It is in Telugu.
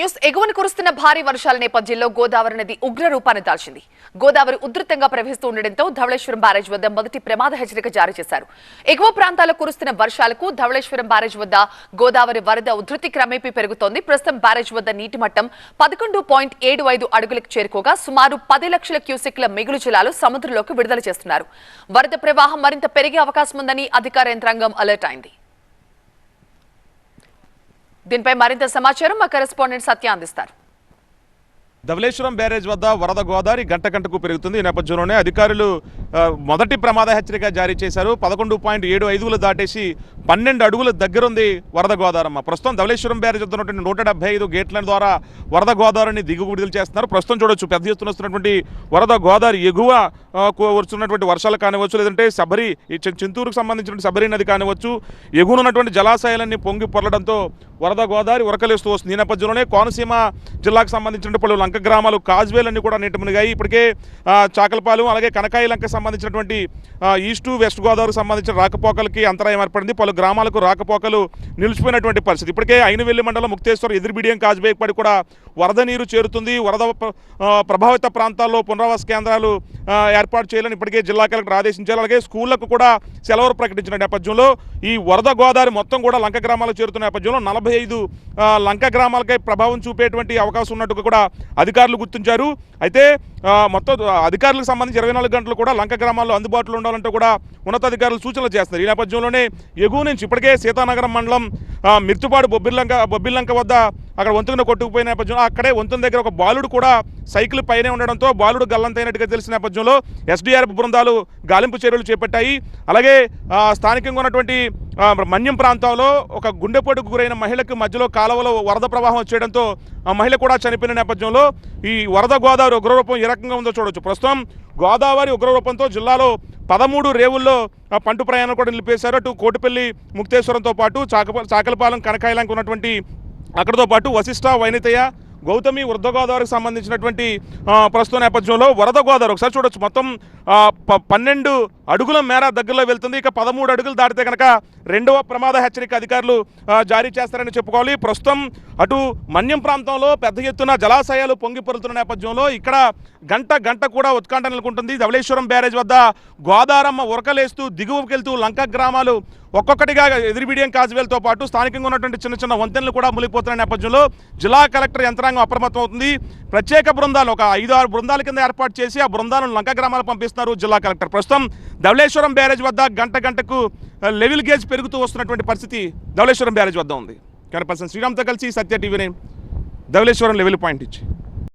న్యూస్ ఎగువన కురుస్తున్న భారీ వర్షాల నేపథ్యంలో గోదావరి నది ఉగ్ర రూపాన్ని దాల్చింది. గోదావరి ఉధృతంగా ప్రవహిస్తూ ఉండడంతో ధవళేశ్వరం బ్యారేజ్ వద్ద మొదటి ప్రమాద హెచ్చరిక జారీ చేశారు. ఎగువ ప్రాంతాల్లో కురుస్తున్న వర్షాలకు ధవళేశ్వరం బ్యారేజ్ వద్ద గోదావరి వరద ఉధృతి క్రమేపీ పెరుగుతోంది. ప్రస్తుతం బ్యారేజ్ వద్ద నీటి మట్టం పదకొండు పాయింట్ ఏడు ఐదు అడుగులకు చేరుకోగా సుమారు పది లక్షల క్యూసెక్ల మిగులు జలాలు సముద్రంలోకి విడుదల చేస్తున్నారు. వరద ప్రవాహం మరింత పెరిగే అవకాశం ఉందని అధికార యంత్రాంగం అలర్ట్ అయింది. దీనిపై మరింత సమాచారం మా కరెస్పాండెంట్ సత్య అందిస్తారు. ధవళేశ్వరం బ్యారేజ్ వద్ద వరద గోదావరి గంట గంటకు పెరుగుతుంది. ఈ నేపథ్యంలోనే అధికారులు మొదటి ప్రమాద హెచ్చరిక జారీ చేశారు. పదకొండు పాయింట్ ఏడు ఐదుగులు దాటేసి పన్నెండు అడుగుల దగ్గరుంది వరద గోదావరమ్మ ప్రస్తుతం ధవలేశ్వరం బ్యారేజ్ వద్ద ఉన్నటువంటి నూట డెబ్బై ఐదు గేట్ల ద్వారా వరద గోదావరిని దిగు విడుదల చేస్తున్నారు. ప్రస్తుతం చూడొచ్చు పెద్ద ఎత్తున వస్తున్నటువంటి వరద గోదావరి ఎగువ ఆ, వస్తున్నటువంటి వర్షాలు కానివచ్చు లేదంటే శబరి చింతూరుకు సంబంధించిన శబరి నది కానివచ్చు ఎగువన ఉన్నటువంటి జలాశయాలన్నీ పొంగి పొరలడంతో వరద గోదావరి ఉరకలేస్తూ వస్తుంది. ఈ నేపథ్యంలోనే కోనసీమ జిల్లాకు సంబంధించిన పలు లంక గ్రామాలు కాజ్వేలన్నీ కూడా నీటి మునిగాయి. ఇప్పటికే చాకలపాలెం అలాగే కనకాయి లంక సంబంధించినటువంటి ఈస్టు ఈస్ట్ వెస్ట్ గోదావరికి సంబంధించిన రాకపోకలకి అంతరాయం ఏర్పడింది. పలు గ్రామాలకు రాకపోకలు నిలిచిపోయినటువంటి పరిస్థితి. ఇప్పటికే ఐనవెల్లి మండలం ముక్తేశ్వర ఎదురుబిడియం కాజ్బేక్పడి కూడా వరద నీరు చేరుతుంది. వరద ప్రభావిత ప్రాంతాల్లో పునరావాస కేంద్రాలు ఏర్పాటు చేయాలని ఇప్పటికే జిల్లా కలెక్టర్ ఆదేశించారు. అలాగే స్కూళ్ళకు కూడా సెలవులు ప్రకటించిన నేపథ్యంలో ఈ వరద గోదావరి మొత్తం కూడా లంక గ్రామాలకు చేరుతున్న నేపథ్యంలో నలభై ఐదు లంక గ్రామాలకై ప్రభావం చూపేటువంటి అవకాశం ఉన్నట్టుగా కూడా అధికారులు గుర్తించారు. అయితే మొత్తం అధికారులకు సంబంధించి ఇరవై నాలుగు గంటలు కూడా లంక గ్రామాల్లో అందుబాటులో ఉండాలంటూ కూడా ఉన్నతాధికారులు సూచనలు చేస్తున్నారు. ఈ నేపథ్యంలోనే ఎగువ నుంచి ఇప్పటికే సీతానగరం మండలం మిర్తుపాడు బొబ్బిల్లంక బొబ్బిల్లంక వద్ద అక్కడ వంతున కొట్టుకుపోయిన నేపథ్యంలో అక్కడే వంతున దగ్గర ఒక బాలుడు కూడా సైకిల్ పైనే ఉండడంతో బాలుడు గల్లంతైనట్టుగా తెలిసిన నేపథ్యంలో ఎస్డీఆర్ఎఫ్ బృందాలు గాలింపు చర్యలు చేపట్టాయి. అలాగే స్థానికంగా ఉన్నటువంటి మన్యం ప్రాంతంలో ఒక గుండెపోటుకు గురైన మహిళకు మధ్యలో కాలువలో వరద ప్రవాహం వచ్చేయడంతో ఆ మహిళ కూడా చనిపోయిన నేపథ్యంలో ఈ వరద గోదావరి ఉగ్రరూపం ఏ రకంగా ఉందో చూడవచ్చు ప్రస్తుతం గోదావరి ఉగ్రరూపంతో జిల్లాలో పదమూడు రేవుల్లో పంటు పంట ప్రయాణం కూడా నిలిపేశారు. అటు కోటిపల్లి ముక్తేశ్వరంతో పాటు చాక చాకలపాలెం కనకాయలంక ఉన్నటువంటి అక్కడితో పాటు వశిష్ట వైనితయ్య గౌతమి వృద్ధ గోదావరికి సంబంధించినటువంటి ప్రస్తుత నేపథ్యంలో వరద గోదావరి ఒకసారి చూడొచ్చు. మొత్తం ప- పన్నెండు అడుగుల మేర దగ్గరలో వెళ్తుంది. ఇక పదమూడు అడుగులు దాటితే కనుక రెండవ ప్రమాద హెచ్చరిక అధికారులు జారీ చేస్తారని చెప్పుకోవాలి. ప్రస్తుతం అటు మన్యం ప్రాంతంలో పెద్ద ఎత్తున జలాశయాలు పొంగి పొరుతున్న నేపథ్యంలో ఇక్కడ గంట గంట కూడా ఉత్కంఠ నెలకొంటుంది. ధవళేశ్వరం బ్యారేజ్ వద్ద గోదారమ్మ ఉరకలేస్తూ దిగువకెళ్తూ లంక గ్రామాలు ఒక్కొక్కటిగా ఎదిరిబిడియం కాజువేలతో పాటు స్థానికంగా ఉన్నటువంటి చిన్న చిన్న వంతెనలు కూడా మునిగిపోతున్న నేపథ్యంలో జిల్లా కలెక్టర్ యంత్రాంగం అప్రమత్తం అవుతుంది. ప్రత్యేక బృందాలు ఒక ఐదు ఆరు బృందాల కింద ఏర్పాటు చేసి ఆ బృందాలను లంక గ్రామాలు పంపిస్తున్నారు జిల్లా కలెక్టర్. ప్రస్తుతం ధవళేశ్వరం బ్యారేజ్ వద్ద గంట గంటకు లెవెల్ గేజ్ పెరుగుతూ వస్తున్నటువంటి పరిస్థితి ధవళేశ్వరం బ్యారేజ్ వద్ద ఉంది. కానీ పర్సన్ శ్రీరామ్తో కలిసి సత్య టీవీని ధవళేశ్వరం లెవెల్ పాయింట్ ఇచ్చి.